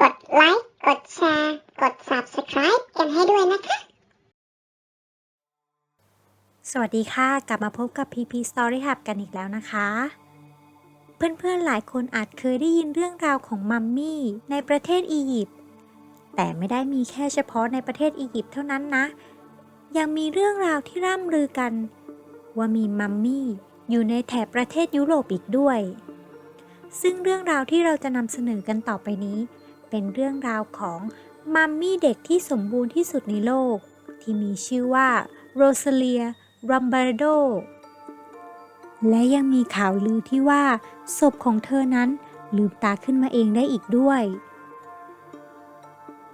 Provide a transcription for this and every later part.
กดไลค์ กดแชร์ กด Subscribe กันให้ด้วยนะคะ สวัสดีค่ะ กลับมาพบกับ PP Story Hub กันอีกแล้วนะคะ เพื่อนๆหลายคนอาจเคยได้ยินเรื่องราวของมัมมี่ในประเทศอียิปต์ แต่ไม่ได้มีแค่เฉพาะในประเทศอียิปต์เท่านั้นนะ ยังมีเรื่องราวที่ร่ำลือกัน ว่ามีมัมมี่อยู่ในแถบประเทศยุโรปอีกด้วยซึ่งเรื่องราวที่เราจะนำเสนอกันต่อไปนี้ เป็นเรื่องราวของมัมมี่เด็กที่สมบูรณ์ที่สุดในโลก ที่มีชื่อว่าโรซาเลียรัมบาร์โด และยังมีข่าวลือที่ว่าศพของเธอนั้นลืมตาขึ้นมาเองได้อีกด้วย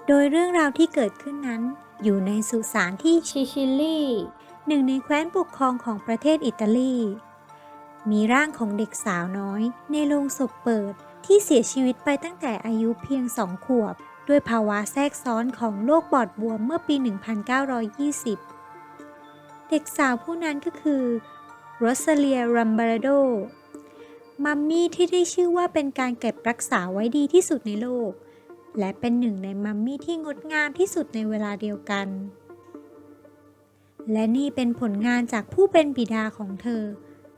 โดยเรื่องราวที่เกิดขึ้นนั้น อยู่ในสุสานที่ชิชิลีหนึ่งในแคว้นปกครองของประเทศอิตาลี มีร่างของเด็กสาวน้อยในโรงศพเปิด ที่เสียชีวิตไปตั้งแต่อายุเพียงสองขวบ ด้วยภาวะแทรกซ้อนของโรคปอดบวมเมื่อปี 1920 เด็กสาวผู้นั้นก็คือโรซาเลียรัมบาราโดมัมมี่ที่ได้ชื่อว่าเป็นการเก็บรักษาไว้ดีที่สุดในโลก และเป็นหนึ่งในมัมมี่ที่งดงามที่สุดในเวลาเดียวกัน และนี่เป็นผลงานจากผู้เป็นบิดาของเธอ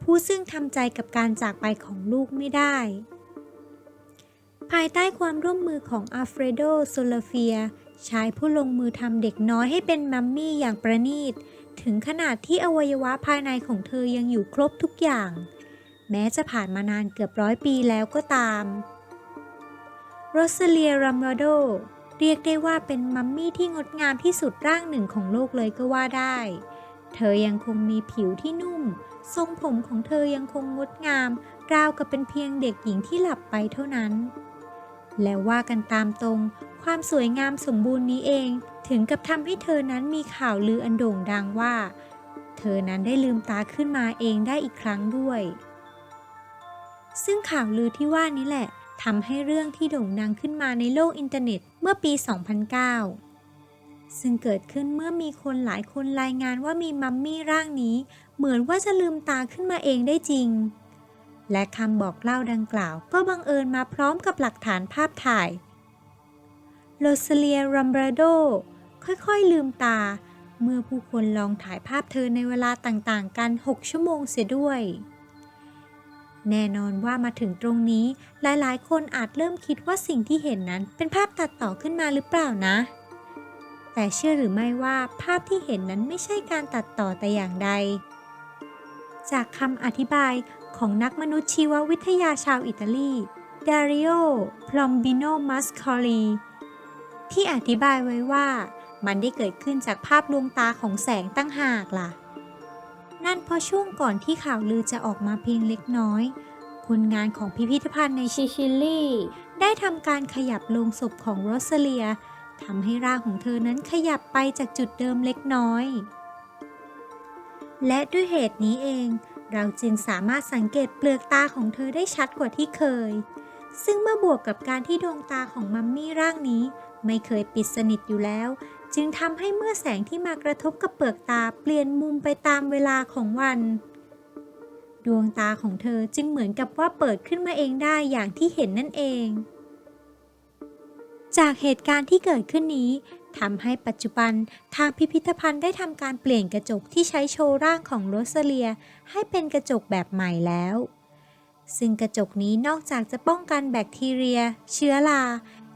ผู้ซึ่งทำใจกับการจากไปของลูกไม่ได้ ภายใต้ความร่วมมือของอัลเฟรโดโซลาเฟียชายผู้ลงมือทำเด็กน้อยให้เป็นมัมมี่อย่างประณีต ถึงขนาดที่อวัยวะภายในของเธอยังอยู่ครบทุกอย่าง แม้จะผ่านมานานเกือบร้อยปีแล้วก็ตามโรซาเลียรัมโรโดเรียกได้ว่าเป็นมัมมี่ที่งดงามที่สุดร่างหนึ่งของโลกเลยก็ว่าได้ เธอยังคงมีผิวที่นุ่ม ทรงผมของเธอยังคงงดงาม ราวกับเป็นเพียงเด็กหญิงที่หลับไปเท่านั้น แล้วว่ากันตามตรง ความสวยงามสมบูรณ์นี้เอง ถึงกับทำให้เธอนั้นมีข่าวลืออันโด่งดังว่า เธอนั้นได้ลืมตาขึ้นมาเองได้อีกครั้งด้วย ซึ่งข่าวลือที่ว่านี้แหละทำให้เรื่องที่โด่งดังขึ้นมาในโลกอินเทอร์เน็ตเมื่อปี 2009 ซึ่งเกิดขึ้นเมื่อมีคนหลายคนรายงานว่ามีมัมมี่ร่างนี้ เหมือนว่าจะลืมตาขึ้นมาเองได้จริง และคำบอกเล่าดังกล่าวก็บังเอิญมาพร้อมกับหลักฐานภาพถ่ายโรซเลียรัมบราโดค่อยๆลืมตา เมื่อผู้คนลองถ่ายภาพเธอในเวลาต่างๆ กัน 6 ชั่วโมงเสียด้วย แน่นอนว่ามาถึงตรงนี้หลายๆ คนอาจเริ่มคิดว่าสิ่งที่เห็นนั้นเป็นภาพตัดต่อขึ้นมาหรือเปล่านะ แต่เชื่อหรือไม่ว่าภาพที่เห็นนั้นไม่ใช่การตัดต่อแต่อย่างใด จากคำอธิบาย ของนักมนุษยชีววิทยาชาวอิตาลีดาริโอ พลอมบิโน มัสคอรี ที่อธิบายไว้ว่า มันได้เกิดขึ้นจากภาพลวงตาของแสงตั้งหากล่ะ นั่นเพราะช่วงก่อนที่ข่าวลือจะออกมาเพียงเล็กน้อย คนงานของพิพิธภัณฑ์ในชิชิลี ได้ทำการขยับโลงศพของโรซเลียทำให้ร่างของเธอนั้นขยับไปจากจุดเดิมเล็กน้อย และด้วยเหตุนี้เอง เราจึงสามารถสังเกตเปลือกตาของเธอได้ชัดกว่าที่เคย ซึ่งเมื่อบวกกับการที่ดวงตาของมัมมี่ร่างนี้ ไม่เคยปิดสนิทอยู่แล้ว จึงทำให้เมื่อแสงที่มากระทบกับเปลือกตาเปลี่ยนมุมไปตามเวลาของวัน ดวงตาของเธอจึงเหมือนกับว่าเปิดขึ้นมาเองได้อย่างที่เห็นนั่นเอง จากเหตุการณ์ที่เกิดขึ้นนี้ ทำให้ปัจจุบันทางพิพิธภัณฑ์ได้ทำการเปลี่ยนกระจกที่ใช้โชว์ร่างของโรซาเลีย ให้เป็นกระจกแบบใหม่แล้ว ซึ่งกระจกนี้นอกจากจะป้องกันแบคทีเรีย เชื้อรา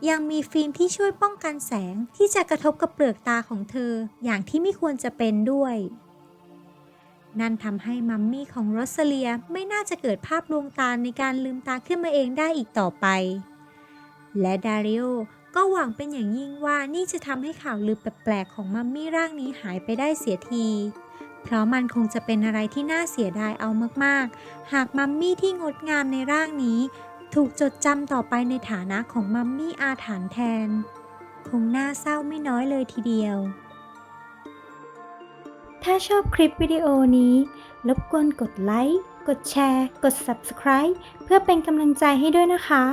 ยังมีฟิล์มที่ช่วยป้องกันแสงที่จะกระทบกับเปลือกตาของเธอ อย่างที่ไม่ควรจะเป็นด้วย นั่นทำให้มัมมี่ของโรซาเลียไม่น่าจะเกิดภาพลวงตาในการลืมตาขึ้นมาเองได้อีกต่อไป และดาริโอ ก็หวังเป็นอย่างยิ่งว่านี่จะทำให้ข่าวลือแปลกๆของมัมมี่ร่างนี้หายไปได้เสียที เพราะมันคงจะเป็นอะไรที่น่าเสียดายเอามากๆ หากมัมมี่ที่งดงามในร่างนี้ ถูกจดจำต่อไปในฐานะของมัมมี่อาถรรพ์แทน คงน่าเศร้าไม่น้อยเลยทีเดียว ถ้าชอบคลิปวิดีโอนี้ รบกวนกดไลค์ กดแชร์ กด Subscribe เพื่อเป็นกำลังใจให้ด้วยนะคะ